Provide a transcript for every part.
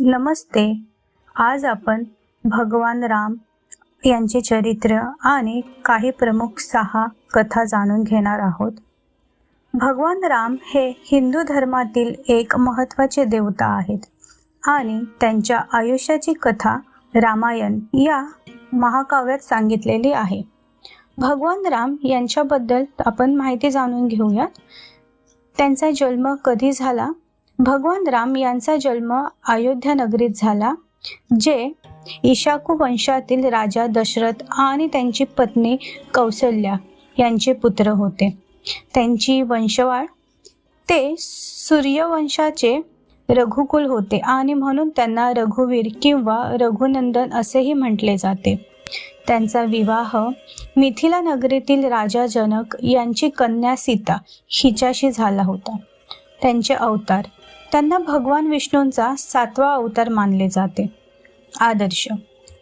नमस्ते. आज आपण भगवान राम यांचे चरित्र आणि काही प्रमुख सहा कथा जाणून घेणार आहोत. भगवान राम हे हिंदू धर्मातील एक महत्त्वाचे देवता आहेत आणि त्यांच्या आयुष्याची कथा रामायण या महाकाव्यात सांगितलेली आहे. भगवान राम यांच्याबद्दल आपण माहिती जाणून घेऊयात. त्यांचा जन्म कधी झाला? भगवान राम यांचा जन्म अयोध्या नगरीत झाला जे इशाकू वंशातील राजा दशरथ आणि त्यांची पत्नी कौसल्या यांचे पुत्र होते. त्यांची वंशवाळ ते सूर्यवंशाचे रघुकुल होते आणि म्हणून त्यांना रघुवीर किंवा रघुनंदन असेही म्हटले जाते. त्यांचा विवाह मिथिला नगरीतील राजा जनक यांची कन्या सीता हिच्याशी झाला होता. त्यांचे अवतार त्यांना भगवान विष्णूंचा सातवा अवतार मानले जाते. आदर्श.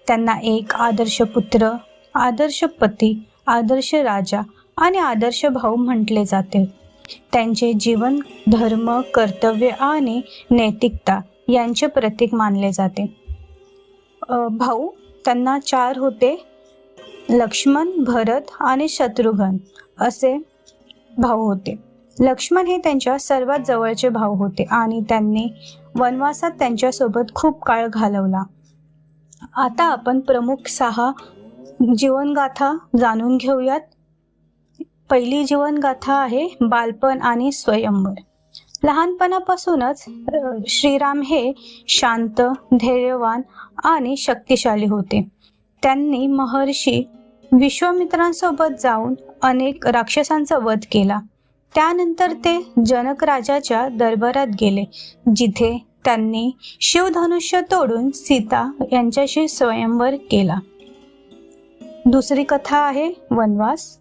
त्यांना एक आदर्श पुत्र आदर्श पती आदर्श राजा आणि आदर्श भाऊ म्हटले जाते. त्यांचे जीवन धर्म कर्तव्य आणि नैतिकता यांचे प्रतीक मानले जाते. भाऊ त्यांना चार होते. लक्ष्मण भरत आणि शत्रुघ्न असे भाऊ होते. लक्ष्मण हे त्यांच्या सर्वात जवळचे भाऊ होते आणि त्यांनी वनवासात त्यांच्यासोबत खूप काळ घालवला. आता आपण प्रमुख सहा जीवनगाथा जाणून घेऊयात. पहिली जीवनगाथा आहे बालपण आणि स्वयंवर. लहानपणापासूनच श्रीराम हे शांत धैर्यवान आणि शक्तिशाली होते. त्यांनी महर्षी विश्वामित्रांसोबत जाऊन अनेक राक्षसांचा वध केला. त्यानंतर ते जनक राजाच्या दरबारात गेले जिथे त्यांनी शिवधनुष्य तोडून सीता यांच्याशी स्वयंवर केला. दुसरी कथा आहे वनवास.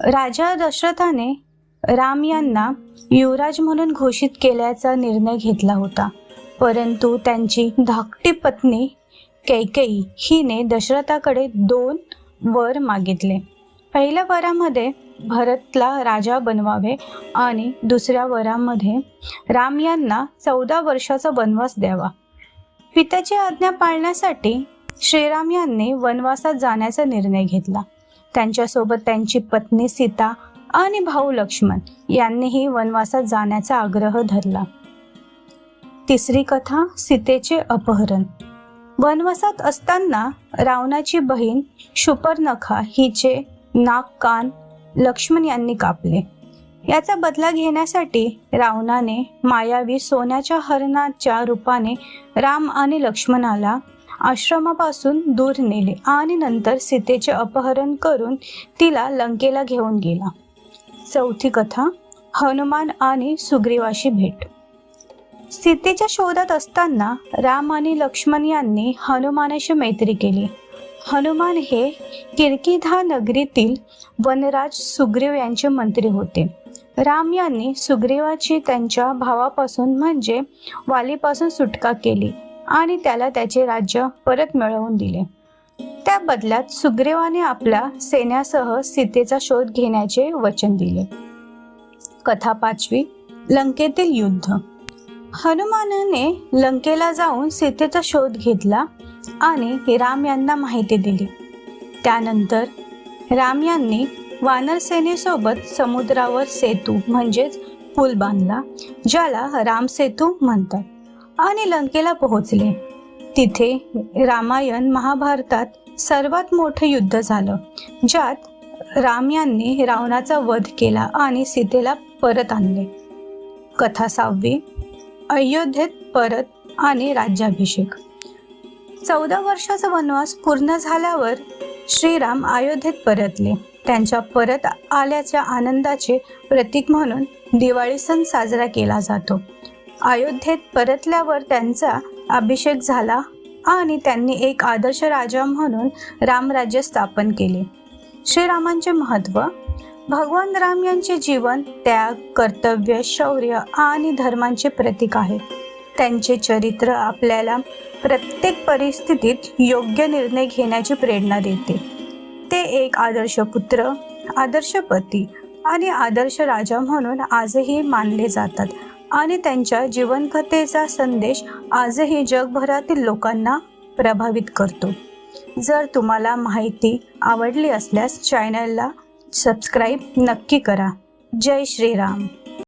राजा दशरथाने राम यांना युवराज म्हणून घोषित केल्याचा निर्णय घेतला होता. परंतु त्यांची धाकटी पत्नी कैकेयी हिने दशरथाकडे दोन वर मागितले. पहिल्या वरामध्ये भरतला राजा बनवावे आणि दुसऱ्या वरामध्ये राम यांना चौदा वर्षाचा वनवास द्यावा. पित्याची आज्ञा पाळण्यासाठी श्रीराम यांनी वनवासात जाण्याचा निर्णय घेतला. त्यांच्यासोबत त्यांची पत्नी सीता आणि भाऊ लक्ष्मण यांनीही वनवासात जाण्याचा आग्रह धरला. तिसरी कथा सीतेचे अपहरण. वनवासात असताना रावणाची बहीण शुपर्नखा हिचे नाक कान लक्ष्मण यांनी कापले. याचा बदला घेण्यासाठी रावणाने मायावी सोन्याच्या हरणाच्या रूपाने राम आणि लक्ष्मणाला आश्रमापासून दूर नेले आणि नंतर सीतेचे अपहरण करून तिला लंकेला घेऊन गेला. चौथी कथा हनुमान आणि सुग्रीवाशी भेट. सीतेच्या शोधात असताना राम आणि लक्ष्मण यांनी हनुमानाशी मैत्री केली. हनुमान हे किरकिधा नगरीतील वनराज सुग्रीव यांचे मंत्री होते. राम यांनी सुग्रीवाची त्यांच्या भावापासून म्हणजे वालीपासून सुटका केली आणि त्याला त्याचे राज्य परत मिळवून दिले. त्या बदल्यात सुग्रीवाने आपल्या सैन्यासह सीतेचा शोध घेण्याचे वचन दिले. कथा पाचवी लंकेतील युद्ध. हनुमानाने लंकेला जाऊन सीतेचा शोध घेतला आणि राम यांना माहिती दिली. त्यानंतर राम यांनी वानरसेनेसोबत समुद्रावर सेतू म्हणजेच पूल बांधला ज्याला राम सेतू म्हणतात आणि लंकेला पोहोचले. तिथे रामायण महाभारतात सर्वात मोठं युद्ध झालं ज्यात राम यांनी रावणाचा वध केला आणि सीतेला परत आणले. कथा सहावी अयोध्येत परत आणि राज्याभिषेक. चौदा वर्षाचा वनवास पूर्ण झाल्यावर श्रीराम अयोध्येत परतले. त्यांच्या परत आल्याच्या आनंदाचे प्रतीक म्हणून दिवाळी सण साजरा केला जातो. अयोध्येत परतल्यावर त्यांचा अभिषेक झाला आणि त्यांनी एक आदर्श राजा म्हणून रामराज्य स्थापन केले. श्रीरामांचे महत्त्व भगवान राम यांचे जीवन त्याग कर्तव्य शौर्य आणि धर्मांचे प्रतीक आहे. त्यांचे चरित्र आपल्याला प्रत्येक परिस्थितीत योग्य निर्णय घेण्याची प्रेरणा देते. ते एक आदर्श पुत्र आदर्श पती आणि आदर्श राजा म्हणून आजही मानले जातात आणि त्यांच्या जीवनकथेचा संदेश आजही जगभरातील लोकांना प्रभावित करतो. जर तुम्हाला माहिती आवडली असल्यास चॅनलला सबस्क्राईब नक्की करा. जय श्रीराम.